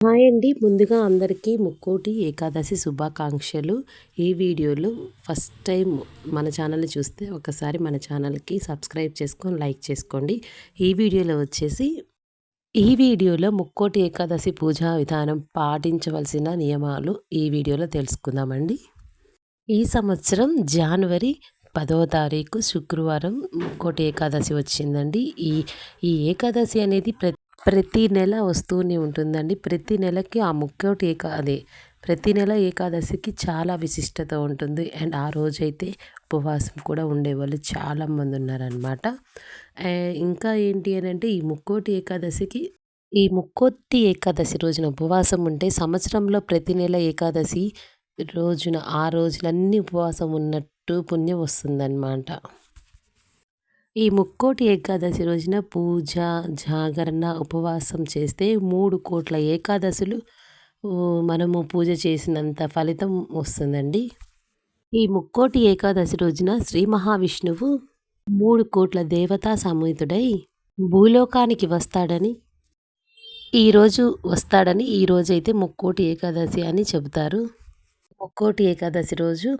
Hi అండి. ముందుగా అందరికీ ముక్కోటి ఏకాదశి శుభాకాంక్షలు. ఈ వీడియోలో ఫస్ట్ టైం మన ఛానల్ చూస్తే ఒకసారి మన ఛానల్కి సబ్స్క్రైబ్ చేసుకొని లైక్ చేసుకోండి. ఈ వీడియోలో వచ్చేసి ఈ వీడియోలో ముక్కోటి ఏకాదశి పూజా విధానం పాటించవలసిన నియమాలు ఈ వీడియోలో తెలుసుకుందామండి. ఈ సంవత్సరం జనవరి పదవ తారీఖు శుక్రవారం ముక్కోటి ఏకాదశి వచ్చిందండి. ఈ ఈ ఏకాదశి అనేది ప్రతి ప్రతి నెల వస్తూనే ఉంటుందండి. ప్రతి నెలకి ఆ ముక్కోటి ఏకా అదే ప్రతి నెల ఏకాదశికి చాలా విశిష్టత ఉంటుంది. అండ్ ఆ రోజైతే ఉపవాసం కూడా ఉండేవాళ్ళు చాలామంది ఉన్నారనమాట ఇంకా ఏంటి అని అంటే ఈ ముక్కోటి ఏకాదశికి ఈ ముక్కోటి ఏకాదశి రోజున ఉపవాసం ఉంటే సంవత్సరంలో ప్రతి నెల ఏకాదశి రోజున ఆ రోజులన్నీ ఉపవాసం ఉన్నట్టు పుణ్యం వస్తుందన్నమాట. ఈ ముక్కోటి ఏకాదశి రోజున పూజ జాగరణ ఉపవాసం చేస్తే మూడు కోట్ల ఏకాదశులు మనము పూజ చేసినంత ఫలితం వస్తుందండి. ఈ ముక్కోటి ఏకాదశి రోజున శ్రీ మహావిష్ణువు మూడు కోట్ల దేవతా సమేతుడై భూలోకానికి వస్తాడని ఈరోజు వస్తాడని ఈరోజైతే ముక్కోటి ఏకాదశి అని చెబుతారు. ముక్కోటి ఏకాదశి రోజు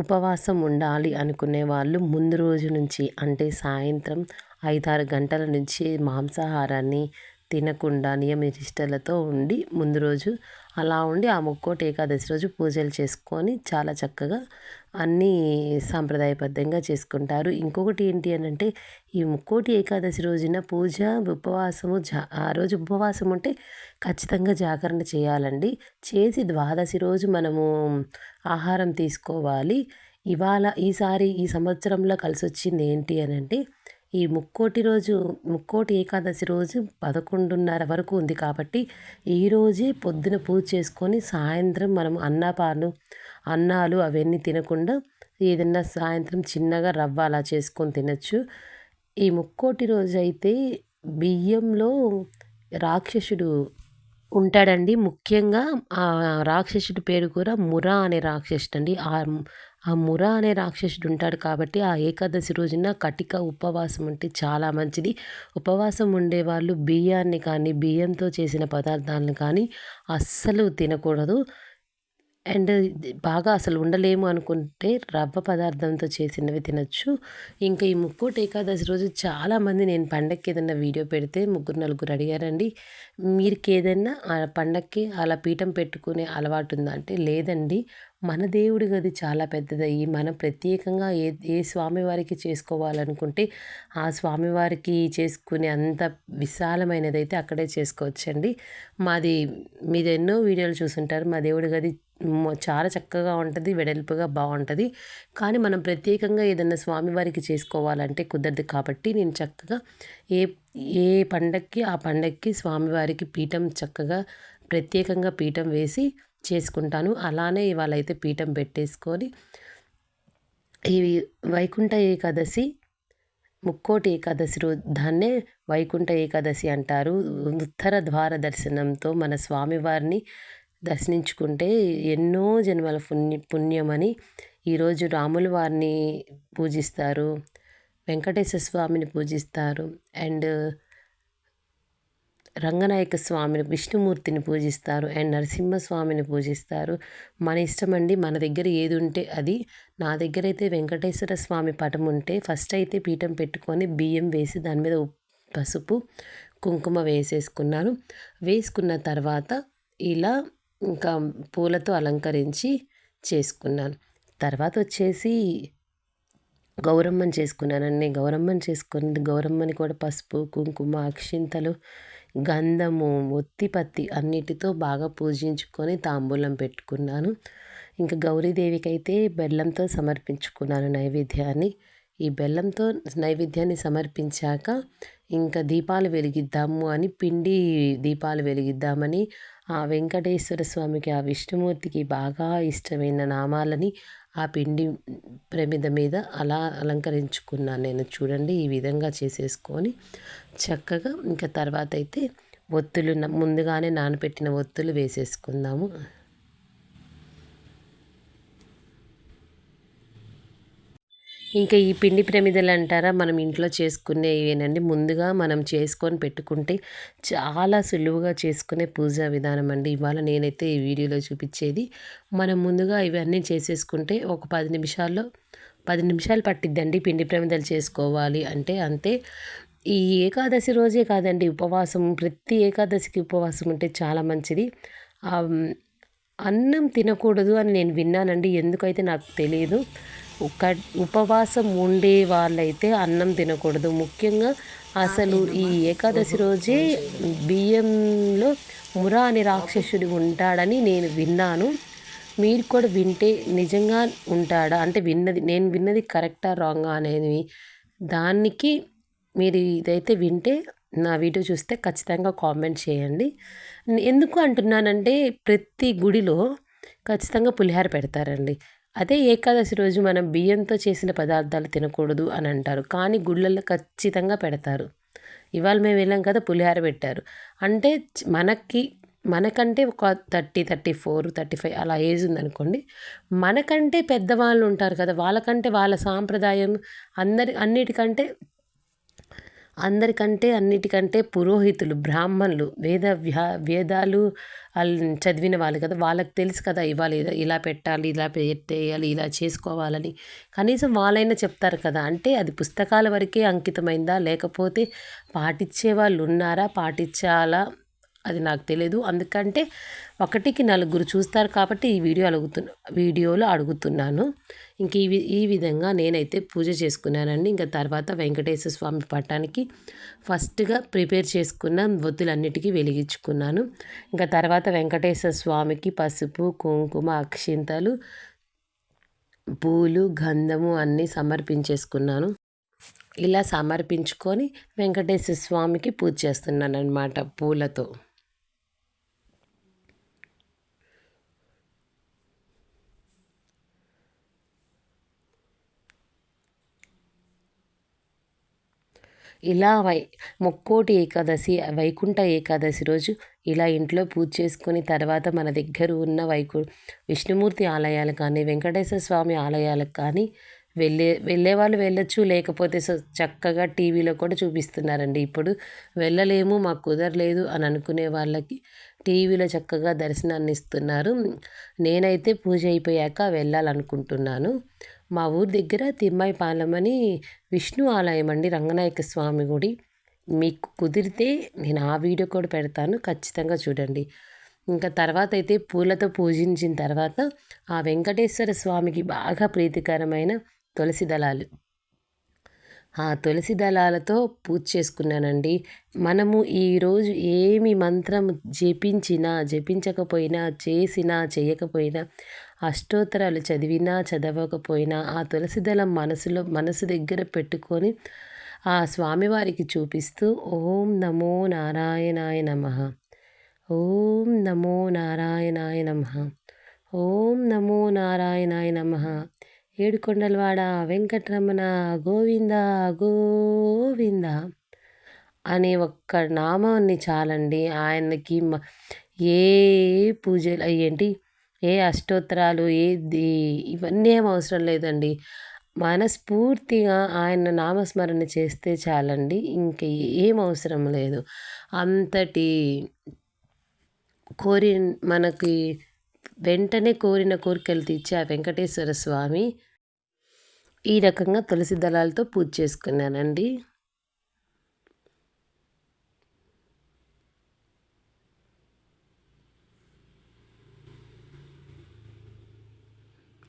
ఉపవాసం ఉండాలి అనుకునే వాళ్ళు ముందు రోజు నుంచి అంటే సాయంత్రం ఐదారు గంటల నుంచి మాంసాహారాన్ని తినకుండా నియమనిష్టలతో ఉండి ముందు రోజు అలా ఉండి ఆ ముక్కోటి ఏకాదశి రోజు పూజలు చేసుకొని చాలా చక్కగా అన్నీ సాంప్రదాయబద్ధంగా చేసుకుంటారు. ఇంకొకటి ఏంటి అని అంటే ఈ ముక్కోటి ఏకాదశి రోజున పూజ ఉపవాసము జా ఆ రోజు ఉపవాసం ఉంటే ఖచ్చితంగా జాగరణ చేయాలండి. చేసి ద్వాదశి రోజు మనము ఆహారం తీసుకోవాలి. ఇవాళ ఈసారి ఈ సంవత్సరంలో కలిసి వచ్చింది ఏంటి అని అంటే ఈ ముక్కోటి రోజు ముక్కోటి ఏకాదశి రోజు పదకొండున్నర వరకు ఉంది కాబట్టి ఈరోజే పొద్దున పూజ చేసుకొని సాయంత్రం మనం అన్నపాలు అన్నాలు అవన్నీ తినకుండా ఏదన్నా సాయంత్రం చిన్నగా రవ్వ అలా చేసుకొని తినచ్చు. ఈ ముక్కోటి రోజు అయితే బియ్యంలో రాక్షసుడు ఉంటాడండి. ముఖ్యంగా ఆ రాక్షసుడి పేరు కూడా మురా అనే రాక్షసుడు అండి ఆ ఆ ముర అనే రాక్షసుడు ఉంటాడు కాబట్టి ఆ ఏకాదశి రోజున కటిక ఉపవాసం ఉంటే చాలా మంచిది. ఉపవాసం ఉండేవాళ్ళు బియ్యాన్ని కానీ బియ్యంతో చేసిన పదార్థాలను కానీ అస్సలు తినకూడదు. అండ్ బాగా అసలు ఉండలేము అనుకుంటే రవ్వ పదార్థంతో చేసినవి తినచ్చు. ఇంకా ఈ ముక్కోటి ఏకాదశి రోజు చాలామంది నేను పండక్కి ఏదైనా వీడియో పెడితే ముగ్గురు నలుగురు అడిగారండి మీరుకి ఏదైనా ఆ పండక్కి అలా పీఠం పెట్టుకునే అలవాటు ఉందా అంటే లేదండి. మన దేవుడి గది చాలా పెద్దదయ్యి మనం ప్రత్యేకంగా ఏ ఏ స్వామివారికి చేసుకోవాలనుకుంటే ఆ స్వామివారికి చేసుకునే అంత విశాలమైనదైతే అక్కడే చేసుకోవచ్చండి. మాది మీరు ఎన్నో వీడియోలు చూసుంటారు మా దేవుడి గది చాలా చక్కగా ఉంటుంది వెడల్పుగా బాగుంటుంది కానీ మనం ప్రత్యేకంగా ఏదన్నా స్వామివారికి చేసుకోవాలంటే కుదరదు కాబట్టి నేను చక్కగా ఏ ఏ పండక్కి ఆ పండక్కి స్వామివారికి పీఠం చక్కగా ప్రత్యేకంగా పీఠం వేసి చేసుకుంటాను. అలానే ఇవాళ అయితే పీఠం పెట్టేసుకొని ఈ వైకుంఠ ఏకాదశి ముక్కోటి ఏకాదశి రోజు దాన్నే వైకుంఠ ఏకాదశి అంటారు. ఉత్తర ద్వార దర్శనంతో మన స్వామివారిని దర్శించుకుంటే ఎన్నో జన్మల పుణ్య పుణ్యమని ఈరోజు రాముల వారిని పూజిస్తారు వెంకటేశ్వర స్వామిని పూజిస్తారు అండ్ రంగనాయక స్వామిని విష్ణుమూర్తిని పూజిస్తారు అండ్ నరసింహస్వామిని పూజిస్తారు. మన ఇష్టం అండి మన దగ్గర ఏది ఉంటే అది. నా దగ్గర అయితే వెంకటేశ్వర స్వామి పటం ఉంటే ఫస్ట్ అయితే పీఠం పెట్టుకొని బియ్యం వేసి దాని మీద పసుపు కుంకుమ వేసేసుకున్నాను. వేసుకున్న తర్వాత ఇలా ఇంకా పూలతో అలంకరించి చేసుకున్నాను. తర్వాత వచ్చేసి గౌరమ్మని చేసుకున్నానండి. గౌరమ్మని చేసుకుని గౌరమ్మని కూడా పసుపు కుంకుమ అక్షింతలు గంధము ఒత్తిపత్తి అన్నిటితో బాగా పూజించుకొని తాంబూలం పెట్టుకున్నాను. ఇంకా గౌరీదేవికి అయితే బెల్లంతో సమర్పించుకున్నాను నైవేద్యాన్ని. ఈ బెల్లంతో నైవేద్యాన్ని సమర్పించాక ఇంకా దీపాలు వెలిగిద్దాము అని పిండి దీపాలు వెలిగిద్దామని ఆ వెంకటేశ్వర స్వామికి ఆ విష్ణుమూర్తికి బాగా ఇష్టమైన నామాలని ఆ పిండి ప్రమిద మీద అలా అలంకరించుకున్నాను నేను. చూడండి ఈ విధంగా చేసేసుకొని చక్కగా ఇంకా తర్వాత అయితే ఒత్తులు ముందుగానే నానబెట్టిన ఒత్తులు వేసేసుకుందాము. ఇంకా ఈ పిండి ప్రమిదలు అంటారా మనం ఇంట్లో చేసుకునేవేనండి. ముందుగా మనం చేసుకొని పెట్టుకుంటే చాలా సులువుగా చేసుకునే పూజా విధానం అండి. ఇవాళ నేనైతే ఈ వీడియోలో చూపించేది మనం ముందుగా ఇవన్నీ చేసేసుకుంటే ఒక పది నిమిషాల్లో పది నిమిషాలు పట్టిద్దండి పిండి ప్రమిదలు చేసుకోవాలి అంటే. అంతే ఈ ఏకాదశి రోజే కాదండి ఉపవాసం ప్రతి ఏకాదశికి ఉపవాసం ఉంటే చాలా మంచిది. అన్నం తినకూడదు అని నేను విన్నానండి ఎందుకైతే నాకు తెలియదు ఉపవాసం ఉండే వాళ్ళైతే అన్నం తినకూడదు. ముఖ్యంగా అసలు ఈ ఏకాదశి రోజే బియ్యంలో మురా అనే రాక్షసుడు ఉంటాడని నేను విన్నాను. మీరు కూడా వింటే నిజంగా ఉంటాడా? అంటే విన్నది నేను విన్నది కరెక్టా రాంగా అనేది. దానికి మీరు ఇదైతే వింటే నా వీడియో చూస్తే ఖచ్చితంగా కామెంట్ చేయండి. ఎందుకు అంటున్నానంటే ప్రతి గుడిలో ఖచ్చితంగా పులిహార పెడతారండి. అదే ఏకాదశి రోజు మనం బియ్యంతో చేసిన పదార్థాలు తినకూడదు అని అంటారు. కానీ గుళ్ళల్లో ఖచ్చితంగా పెడతారు. ఇవాళ మేము వెళ్ళాం కదా పులిహార పెట్టారు. అంటే మనకి మనకంటే ఒక thirty thirty four thirty five అలా ఏజ్ ఉందనుకోండి మనకంటే పెద్దవాళ్ళు ఉంటారు కదా వాళ్ళకంటే వాళ్ళ సాంప్రదాయం అందరి అన్నిటికంటే అందరికంటే అన్నిటికంటే పురోహితులు బ్రాహ్మణులు వేద వ్యా వేదాలు చదివిన వాళ్ళు కదా వాళ్ళకి తెలుసు కదా ఇవాళ ఇలా పెట్టాలి ఇలా పెట్టేయాలి ఇలా చేసుకోవాలని. కనీసం వాళ్ళైనా చెప్తారు కదా అంటే అది పుస్తకాల వరకే అంకితమైందా? లేకపోతే పాటించే వాళ్ళు ఉన్నారా? పాటించాలా? అది నాకు తెలియదు అందుకంటే ఒకటికి నలుగురు చూస్తారు కాబట్టి ఈ వీడియో అడుగుతు వీడియోలో అడుగుతున్నాను. ఇంక ఈ ఈ విధంగా నేనైతే పూజ చేసుకున్నానండి. ఇంకా తర్వాత వెంకటేశ్వర స్వామి పట్టానికి ఫస్ట్గా ప్రిపేర్ చేసుకున్న ఒత్తులన్నిటికీ వెలిగించుకున్నాను. ఇంకా తర్వాత వెంకటేశ్వర స్వామికి పసుపు కుంకుమ అక్షింతలు పూలు గంధము అన్నీ సమర్పించేసుకున్నాను. ఇలా సమర్పించుకొని వెంకటేశ్వర స్వామికి పూజ చేస్తున్నాను అనమాట పూలతో. ఇలా వై ముక్కోటి ఏకాదశి వైకుంఠ ఏకాదశి రోజు ఇలా ఇంట్లో పూజ చేసుకుని తర్వాత మన దగ్గర ఉన్న వైకు విష్ణుమూర్తి ఆలయాలు కానీ వెంకటేశ్వర స్వామి ఆలయాలకు కానీ వెళ్ళే వెళ్ళే వాళ్ళు వెళ్ళొచ్చు. లేకపోతే చక్కగా టీవీలో కూడా చూపిస్తున్నారండి. ఇప్పుడు వెళ్ళలేము మాకు కుదరలేదు అని అనుకునే వాళ్ళకి టీవీలో చక్కగా దర్శనాన్ని ఇస్తున్నారు నేనైతే పూజ అయిపోయాక వెళ్ళాలనుకుంటున్నాను. మా ఊరి దగ్గర తిమ్మాయిపాలెం అని విష్ణు ఆలయం అండి రంగనాయక స్వామి గుడి. మీకు కుదిరితే నేను ఆ వీడియో కూడా పెడతాను ఖచ్చితంగా చూడండి. ఇంకా తర్వాత అయితే పూలతో పూజించిన తర్వాత ఆ వెంకటేశ్వర స్వామికి బాగా ప్రీతికరమైన తులసి దళాలు. ఆ తులసి దళాలతో పూజ చేసుకున్నానండి. మనము ఈరోజు ఏమి మంత్రం జపించినా జపించకపోయినా చేసినా చేయకపోయినా అష్టోత్తరాలు చదివినా చదవకపోయినా ఆ తులసిదళం మనసులో మనసు దగ్గర పెట్టుకొని ఆ స్వామివారికి చూపిస్తూ ఓం నమో నారాయణాయ నమ. ఓం నమో నారాయణాయ నమ. ఓం నమో నారాయణాయ నమ. ఏడుకొండలవాడ వెంకటరమణ గోవింద గోవింద అనే ఒక్క నామాన్ని చాలండి. ఆయనకి ఏ పూజలు ఏంటి ఏ అష్టోత్తరాలు ఏది ఇవన్నీ ఏం అవసరం లేదండి. మనస్ఫూర్తిగా ఆయన నామస్మరణ చేస్తే చాలండి. ఇంక ఏం అవసరం లేదు. అంతటి కోరి మనకి వెంటనే కోరిన కోరికలు తీర్చే ఆ వెంకటేశ్వర స్వామి ఈ రకంగా తులసి దళాలతో పూజ చేసుకున్నానండి.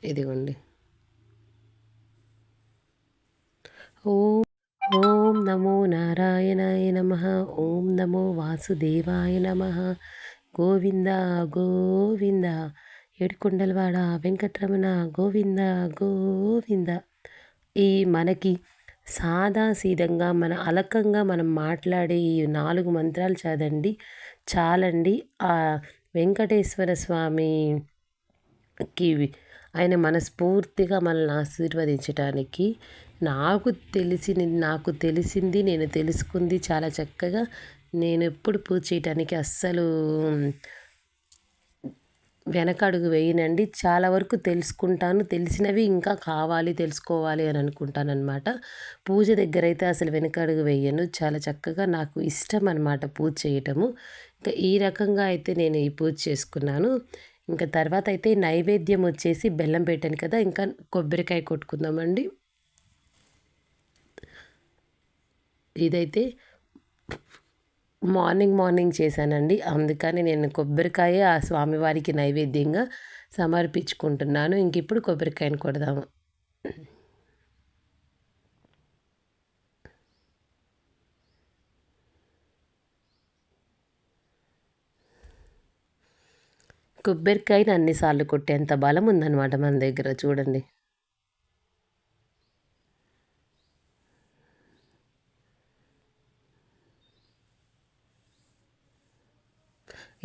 ఇదిగోండి. ఓం ఓం నమో నారాయణాయ నమ. ఓం నమో వాసుదేవాయ నమ. గోవింద గోవింద. ఏడుకొండలవాడ వెంకటరమణ గోవింద గోవింద. ఈ మనకి సాదా సీదంగా మన అలకంగా మనం మాట్లాడే ఈ నాలుగు మంత్రాలు చదండి చాలండి. ఆ వెంకటేశ్వర స్వామికి ఆయన మనస్ఫూర్తిగా మనల్ని ఆశీర్వదించడానికి నాకు తెలిసింది నాకు తెలిసింది నేను తెలుసుకుంది చాలా చక్కగా. నేను ఎప్పుడు పూజ చేయటానికి అస్సలు వెనకడుగు వేయనండి. చాలా వరకు తెలుసుకుంటాను. తెలిసినవి ఇంకా కావాలి తెలుసుకోవాలి అని అనుకుంటాను అనమాట పూజ దగ్గర అయితే అసలు వెనక అడుగు వేయను. చాలా చక్కగా నాకు ఇష్టం అనమాట పూజ చేయటము. ఇంకా ఈ రకంగా అయితే నేను ఈ పూజ చేసుకున్నాను. ఇంకా తర్వాత అయితే నైవేద్యం వచ్చేసి బెల్లం పెట్టాను కదా ఇంకా కొబ్బరికాయ కొట్టుకుందామండి. ఇదైతే మార్నింగ్ మార్నింగ్ చేశానండి. అందుకని నేను కొబ్బరికాయ ఆ స్వామివారికి నైవేద్యంగా సమర్పించుకుంటున్నాను. ఇంక ఇప్పుడు కొబ్బరికాయను కొడదాము. కొబ్బరికాయని అన్నిసార్లు కొట్టేంత బలం ఉందన్నమాట మన దగ్గర చూడండి.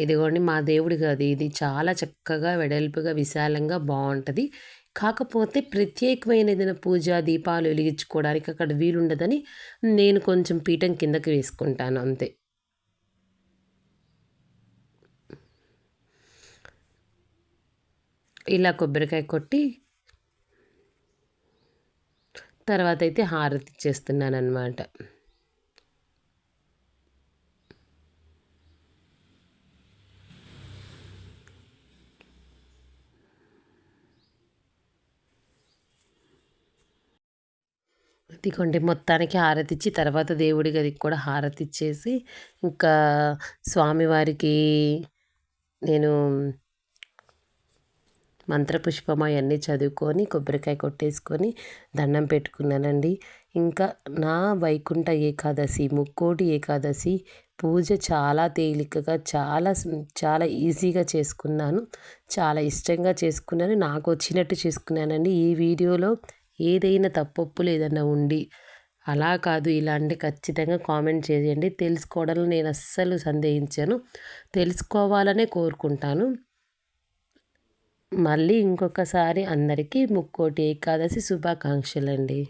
ఇదిగోండి మా దేవుడి గది. ఇది చాలా చక్కగా వెడల్పుగా విశాలంగా బాగుంటుంది. కాకపోతే ప్రత్యేకమైన ఏదైనా పూజ దీపాలు వెలిగించుకోవడానికి అక్కడ వీలుండదని నేను కొంచెం పీఠం కిందకి వేసుకుంటాను అంతే. ఇలా కొబ్బరికాయ కొట్టి తర్వాత అయితే హారతి ఇచ్చేస్తున్నాను అనమాట ఇదిగోండి మొత్తానికి హారతి ఇచ్చి తర్వాత దేవుడి గదికి కూడా హారతి ఇచ్చేసి ఇంకా స్వామివారికి నేను మంత్రపుష్పం అవన్నీ చదువుకొని కొబ్బరికాయ కొట్టేసుకొని దండం పెట్టుకున్నానండి. ఇంకా నా వైకుంఠ ఏకాదశి ముక్కోటి ఏకాదశి పూజ చాలా తేలికగా చాలా చాలా ఈజీగా చేసుకున్నాను. చాలా ఇష్టంగా చేసుకున్నాను. నాకు వచ్చినట్టు చేసుకున్నానండి. ఈ వీడియోలో ఏదైనా తప్పొప్పులు ఏదైనా ఉండి అలా కాదు ఇలా అంటే ఖచ్చితంగా కామెంట్ చేయండి. తెలుసుకోవడంలో నేను అస్సలు సందేహించాను. తెలుసుకోవాలనే కోరుకుంటాను. మళ్ళీ ఇంకొకసారి అందరికీ ముక్కోటి ఏకాదశి శుభాకాంక్షలండి.